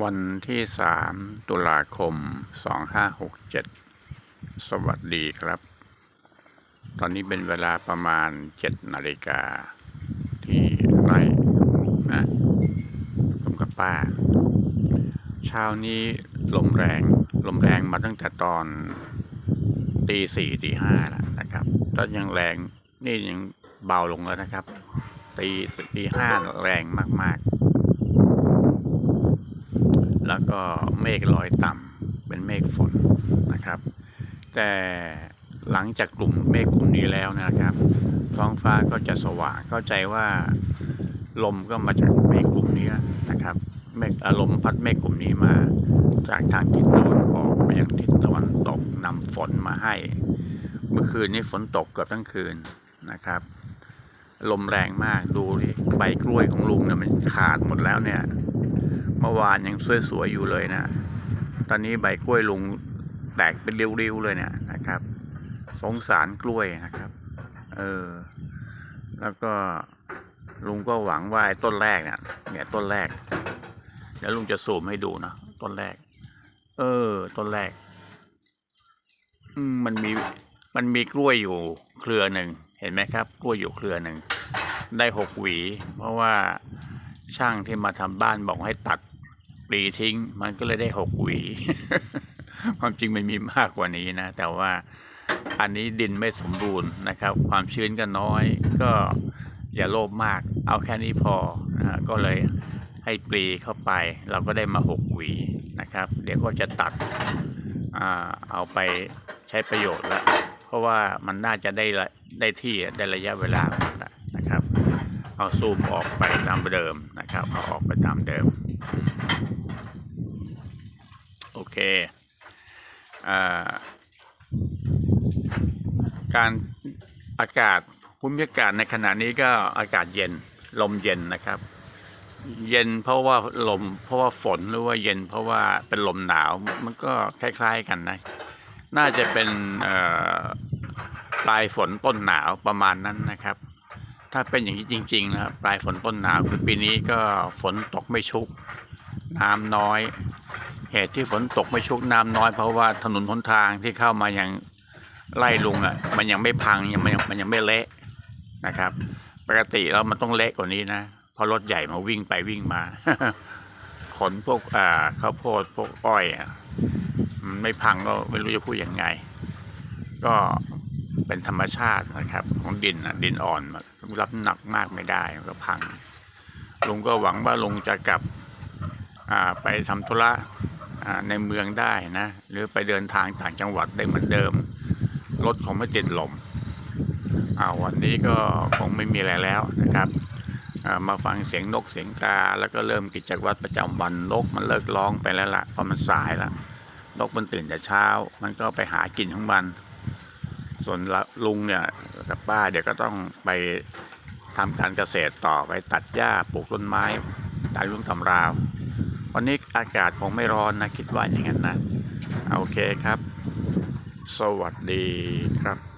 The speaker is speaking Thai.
วันที่สามตุลาคมสองห้าหกเจ็ดสวัสดีครับ ตอนนี้เป็นเวลาประมาณเจ็ดนาฬิกา ที่ไร่นะผมกับป้า เช้านี้ลมแรง ลมแรงมาตั้งแต่ตอนตีสี่ตีห้าแล้วนะครับตอนยังแรงนี่ยังเบาลงแล้วนะครับ ตีตีห้าแรงมาก ๆ แล้วก็เมฆลอยต่ำเป็นเมฆฝนนะครับ แต่หลังจากกลุ่มเมฆกลุ่มนี้แล้วนะครับ ท้องฟ้าก็จะสว่างเข้าใจว่าลมก็มาจากเมฆกลุ่มนี้นะครับเมฆอารมณ์พัดเมฆกลุ่มนี้มา จากทางทิศตะวันออกไปยังทิศตะวันตกนำฝนมาให้ เมื่อคืนนี้ฝนตกเกือบทั้งคืนนะครับ ลมแรงมากดูดิใบกล้วยของลุงเนี่ยมันขาดหมดแล้วเนี่ย เมื่อวานยังสวยๆอยู่เลยนะ ตอนนี้ใบกล้วยลุงแตกเป็นริ้วๆเลยเนี่ยนะครับ สงสารกล้วยนะครับ เออ แล้วก็ลุงก็หวังว่าไอ้ต้นแรกเนี่ยเนี่ยต้นแรก เดี๋ยวลุงจะสูมให้ดูนะต้นแรก เออ ต้นแรก อืมมันมีมันมีกล้วยอยู่เครือหนึ่งเห็นไหมครับ กล้วยอยู่เครือหนึ่งได้หกหวี เพราะว่าช่างที่มาทำบ้านบอกให้ตัด ปลีทิ้ง มันก็เลยได้หกหวี ความจริงมันมีมากกว่านี้นะ แต่ว่าอันนี้ดินไม่สมบูรณ์นะครับ ความชื้นก็น้อย ก็อย่าโลภมาก เอาแค่นี้พอนะก็เลยให้ปลีเข้าไป เราก็ได้มาหกหวีนะครับ เดี๋ยวก็จะตัดอเอาไปใช้ประโยชน์ล้วเพราะว่ามันน่าจะได้ได้ที่ได้ระยะเวลาหมดแล้วนะครับ เอาซูมออกไปตามเดิมนะครับเอาออกไปตามเดิม เคอ่าการอากาศภูมิอากาศในขณะนี้ก็อากาศเย็นลมเย็นนะครับ เย็นเพราะว่าลมเพราะว่าฝนหรือว่าเย็นเพราะว่าเป็นลมหนาวมันก็คล้าย ๆกันนะน่าจะเป็นปลายฝนต้นหนาวประมาณนั้นนะครับ ถ้าเป็นอย่างนี้จริงๆนะปลายฝนต้นหนาวคือปีนี้ก็ฝนตกไม่ชุก น้ำน้อย เหตุที่ฝนตกไม่ชุกน้ำน้อยเพราะว่าถนนหนทางที่เข้ามายังไล่ลุงอะ มันยังไม่พังยังมันยังมันยังไม่เละนะครับ ปกติแล้วมันต้องเละกว่านี้นะเพราะรถใหญ่มาวิ่งไปวิ่งมาขนพวกอ่าข้าวโพดพวกอ้อยอะมันไม่พังก็ไม่รู้จะพูดยังไง ก็เป็นธรรมชาตินะครับ ของดินอะดินอ่อนรับน้ำหนักมากไม่ได้มันก็พังลุงก็หวังว่าลุงจะกลับอ่าไปทำธุระ ในเมืองได้นะ หรือไปเดินทางต่างจังหวัดได้เหมือนเดิม รถคงไม่ติดลมอ่าวันนี้ก็คงไม่มีอะไรแล้วนะครับ มาฟังเสียงนกเสียงกา แล้วก็เริ่มกิจวัตรประจำวันนกมันเลิกร้องไปแล้วละ่ะเพราะมันสายแล้วนกมันตื่นแต่เช้า มันก็ไปหากินของมัน ส่วนลุงเนี่ยกับป้าเดี๋ยวก็ต้องไปทำการเกษตรต่อไปตัดหญ้าปลูกต้นไม้ตายลุงทำราว วันนี้อากาศคงไม่ร้อนนะ คิดว่าอย่างนั้นนะ โอเคครับ สวัสดีครับ